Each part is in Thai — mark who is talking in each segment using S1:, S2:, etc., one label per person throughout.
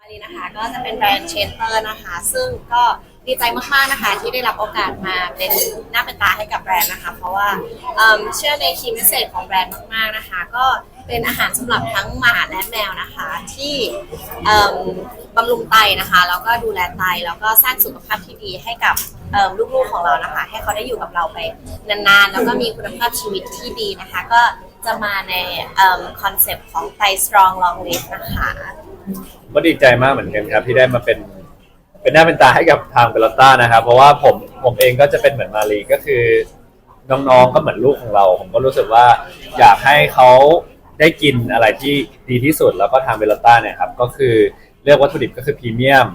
S1: มารีนะคะก็จะเป็นแบรนด์เชนเตอร์นะคะ ซึ่งก็ดีใจมากๆนะคะ ที่ได้รับโอกาสมาเป็นหน้าเป็นตาให้กับแบรนด์นะคะ เพราะว่าเอิ่มเชื่อในคีย์เมสเซจของแบรนด์มากๆนะคะ ก็เป็นอาหารสำหรับทั้งหมาและแมวนะคะ ที่เอิ่มบำรุงไตนะคะแล้วก็ดูแลไตแล้วก็สร้างสุขภาพที่ดีให้กับเอิ่มลูกๆของเรานะคะ ให้เขาได้อยู่กับเราไปนานๆ แล้วก็มีคุณภาพชีวิตที่ดีนะคะ ก็จะมาในคอนเซปต์ของไต strong long live นะคะ
S2: ก็ดีใจมากเหมือนกันครับ ที่ได้มาเป็นเป็นหน้าเป็นตาให้กับทางเบลต้านะครับ เพราะว่าผมผมเองก็จะเป็นเหมือนมารีก็คือ น้องๆก็เหมือนลูกของเรา ผมก็รู้สึกว่า อยากให้เขาได้กินอะไรที่ดีที่สุดแล้วก็ทางเบลต้าเนี่ยครับก็คือเลือกวัตถุดิบก็คือพรีเมียม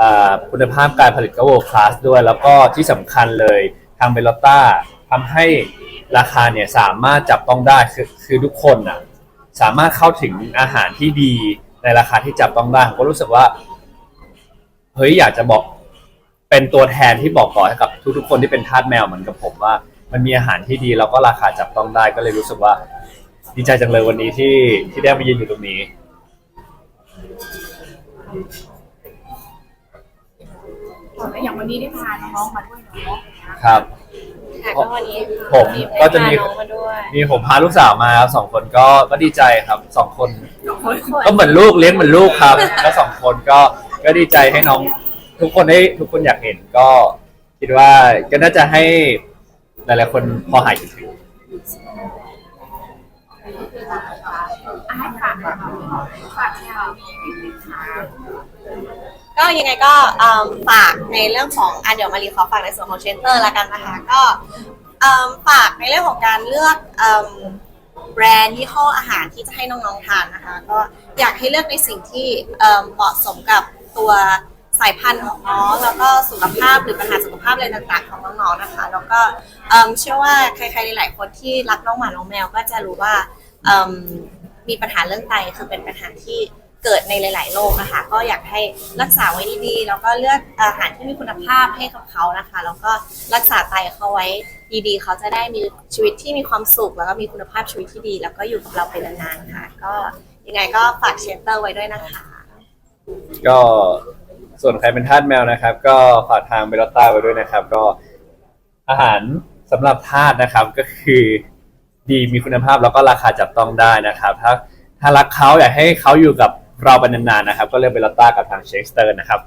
S2: อ่าคุณภาพการผลิตก็ world class ด้วย แล้วก็ที่สำคัญเลยทางเบลต้าทำให้ราคาเนี่ยสามารถจับต้องได้คือคือทุกคนอะสามารถเข้าถึงอาหารที่ดี ในราคาที่จับต้องได้ผมก็รู้สึกว่าเฮ้ยอยากจะบอกเป็นตัวแทนที่บอกต่อให้กับทุกๆคนที่เป็นทาสแมวเหมือนกับผมว่า มันมีอาหารที่ดีแล้วก็ราคาจับต้องได้ก็เลยรู้สึกว่า ดีใจจังเลยวันนี้ที่ที่ได้มายืนอยู่ตรงนี้
S3: แล้วอย่างวันนี้ได้พาน้องๆมาด้วยเนาะ
S2: ครับ
S1: ค่ะก็วันนี้
S2: ผม
S1: ได้
S2: ก็จะมี
S1: พาน้องมาด้วย
S2: มีผมพาลูกสาวมาครับสองคนก็ก็ดีใจครับสองคน
S3: คน
S2: ก็เหมือนลูกเลี้ยงเหมือนลูกครับแล้วสองคนก็ก็ดีใจให้น้อง ทุกคนได้ทุกคนอยากเห็นก็ คิดว่าก็น่าจะให้หลายๆคนพอหายคิดถึง
S3: อา ยัง
S1: ไงก็เอิ่มฝากในเรื่องของอะเดี๋ยวมารีขอฝากในส่วนของเชนเตอร์ละกันนะคะก็เอิ่มฝากในเรื่องของการเลือกเอิ่มแบรนด์ยี่ห้ออาหารที่จะให้น้องๆทานนะคะ ก็อยากให้เลือกในสิ่งที่เอิ่มเหมาะสมกับตัวสายพันธุ์ของน้องแล้วก็สุขภาพหรือปัญหาสุขภาพอะไรต่างๆของน้องๆนะคะ แล้วก็เอิ่มเชื่อว่าใครๆหลายๆคนที่รักน้องหมาน้องแมวก็จะรู้ว่าเอิ่มมีปัญหาเรื่องไตคือเป็นปัญหาที่ เกิดในหลาย ๆ โรคนะคะ ก็อยากให้รักษาไว้ดีๆ แล้วก็เลือกอาหารที่มีคุณภาพให้กับเขานะคะ แล้วก็รักษาไตเขาไว้ดีๆ เขาจะได้มีชีวิตที่มีความสุข แล้วก็มีคุณภาพชีวิตที่ดี แล้วก็อยู่กับเราไปนานๆค่ะ ก็ยังไงก็ฝากเชนเตอร์ไว้ด้วยนะคะ
S2: ก็ส่วนใครเป็นทาสแมวนะครับ ก็ฝากทางเบลต้าไว้ด้วยนะครับ ก็อาหารสำหรับทาสนะครับก็คือดีมีคุณภาพแล้วก็ราคาจับต้องได้นะครับ ถ้าถ้ารักเขาอยากให้เขาอยู่กับ เราไปนานๆนะครับ ก็เลือกเบลต้ากับทางเชคสเตอร์นะครับ